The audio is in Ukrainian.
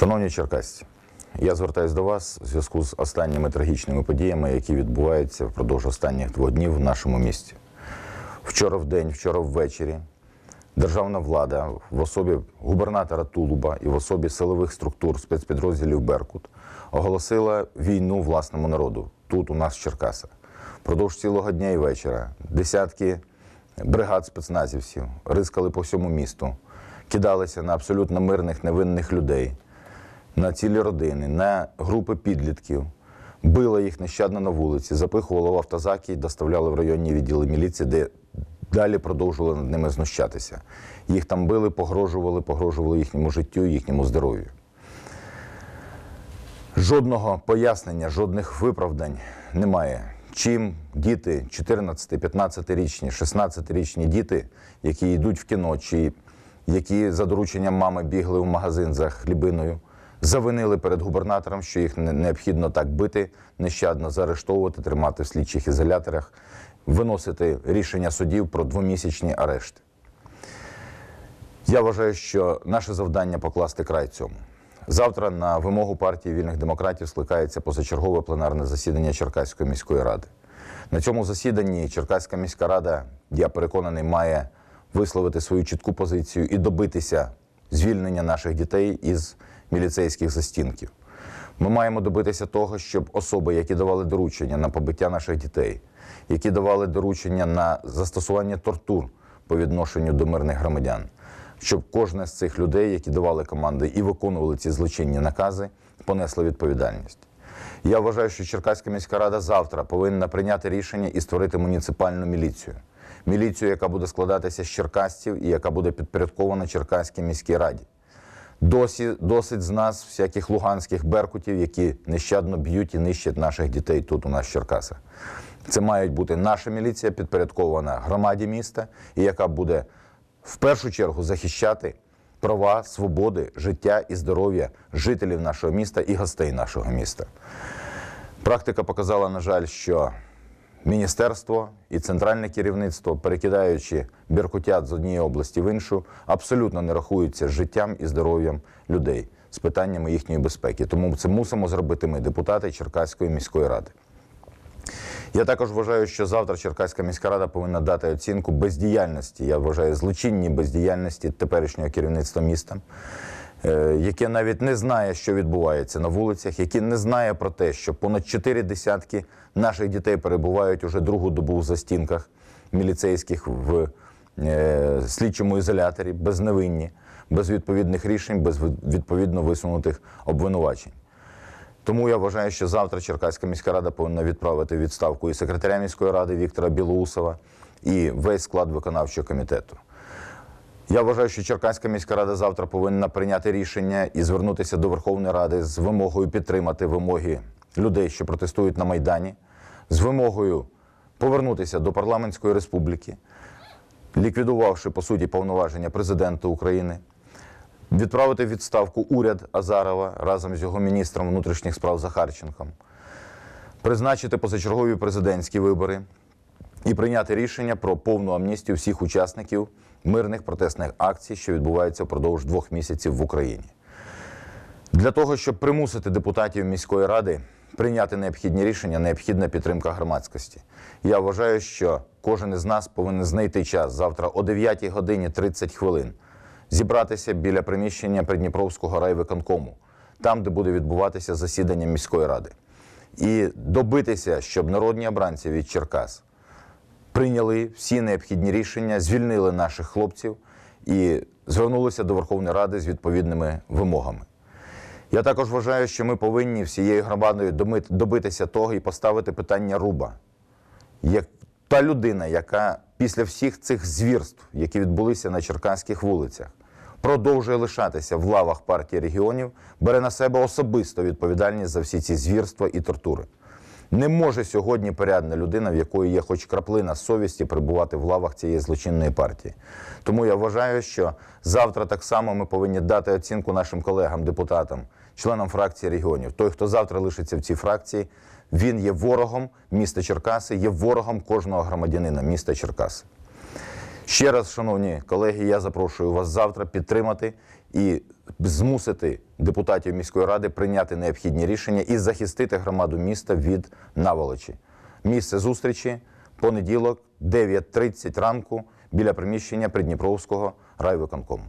Шановні черкасці, я звертаюся до вас у зв'язку з останніми трагічними подіями, які відбуваються впродовж останніх двох днів в нашому місті. Вчора в день, вчора ввечері державна влада в особі губернатора Тулуба і в особі силових структур спецпідрозділів Беркут оголосила війну власному народу тут, у нас в Черкасах. Продовж цілого дня і вечора десятки бригад спецназівців рискали по всьому місту, кидалися на абсолютно мирних невинних людей, на цілі родини, на групи підлітків, били їх нещадно на вулиці, запихували в автозаки і доставляли в районні відділи міліції, де далі продовжували над ними знущатися. Їх там били, погрожували, погрожували їхньому життю, їхньому здоров'ю. Жодного пояснення, жодних виправдань немає. Чим діти 14, 15-річні, 16-річні діти, які йдуть в кіно, чи які за дорученням мами бігли в магазин за хлібиною, завинили перед губернатором, що їх необхідно так бити, нещадно заарештовувати, тримати в слідчих ізоляторах, виносити рішення судів про двомісячні арешти. Я вважаю, що наше завдання покласти край цьому. Завтра на вимогу партії вільних демократів скликається позачергове пленарне засідання Черкаської міської ради. На цьому засіданні Черкаська міська рада, я переконаний, має висловити свою чітку позицію і добитися звільнення наших дітей із міліцейських застінків. Ми маємо добитися того, щоб особи, які давали доручення на побиття наших дітей, які давали доручення на застосування тортур по відношенню до мирних громадян, щоб кожна з цих людей, які давали команди і виконували ці злочинні накази, понесла відповідальність. Я вважаю, що Черкаська міська рада завтра повинна прийняти рішення і створити муніципальну міліцію. Міліцію, яка буде складатися з черкасців і яка буде підпорядкована Черкаській міській раді. Досі досить з нас всяких луганських беркутів, які нещадно б'ють і нищать наших дітей тут у нас в Черкасах. Це має бути наша міліція, підпорядкована громаді міста, і яка буде в першу чергу захищати права, свободи, життя і здоров'я жителів нашого міста і гостей нашого міста. Практика показала, на жаль, що міністерство і центральне керівництво, перекидаючи біркутят з однієї області в іншу, абсолютно не рахуються з життям і здоров'ям людей з питаннями їхньої безпеки. Тому це мусимо зробити ми, депутати Черкаської міської ради. Я також вважаю, що завтра Черкаська міська рада повинна дати оцінку бездіяльності. Я вважаю злочинній бездіяльності теперішнього керівництва міста, яке навіть не знає, що відбувається на вулицях, яке не знає про те, що понад чотири десятки наших дітей перебувають уже другу добу в застінках міліцейських в е, слідчому ізоляторі, безневинні, без відповідних рішень, без відповідно висунутих обвинувачень. Тому я вважаю, що завтра Черкаська міська рада повинна відправити відставку і секретаря міської ради Віктора Білоусова, і весь склад виконавчого комітету. Я вважаю, що Черкаська міська рада завтра повинна прийняти рішення і звернутися до Верховної Ради з вимогою підтримати вимоги людей, що протестують на Майдані, з вимогою повернутися до парламентської республіки, ліквідувавши по суті повноваження президента України, відправити відставку уряд Азарова разом з його міністром внутрішніх справ Захарченком, призначити позачергові президентські вибори і прийняти рішення про повну амністію всіх учасників мирних протестних акцій, що відбуваються впродовж двох місяців в Україні. Для того, щоб примусити депутатів міської ради прийняти необхідні рішення, необхідна підтримка громадськості. Я вважаю, що кожен із нас повинен знайти час завтра о 9 годині 30 хвилин зібратися біля приміщення Придніпровського райвиконкому, там, де буде відбуватися засідання міської ради, і добитися, щоб народні обранці від Черкас прийняли всі необхідні рішення, звільнили наших хлопців і звернулися до Верховної Ради з відповідними вимогами. Я також вважаю, що ми повинні всією громадою добитися того і поставити питання руба. Як та людина, яка після всіх цих звірств, які відбулися на черкаських вулицях, продовжує лишатися в лавах партії регіонів, бере на себе особисто відповідальність за всі ці звірства і тортури. Не може сьогодні порядна людина, в якої є хоч краплина совісті, перебувати в лавах цієї злочинної партії. Тому я вважаю, що завтра так само ми повинні дати оцінку нашим колегам, депутатам, членам фракції регіонів. Той, хто завтра лишиться в цій фракції, він є ворогом міста Черкаси, є ворогом кожного громадянина міста Черкаси. Ще раз, шановні колеги, я запрошую вас завтра підтримати і змусити депутатів міської ради прийняти необхідні рішення і захистити громаду міста від наволочі. Місце зустрічі понеділок, 9.30 ранку біля приміщення Придніпровського райвиконкому.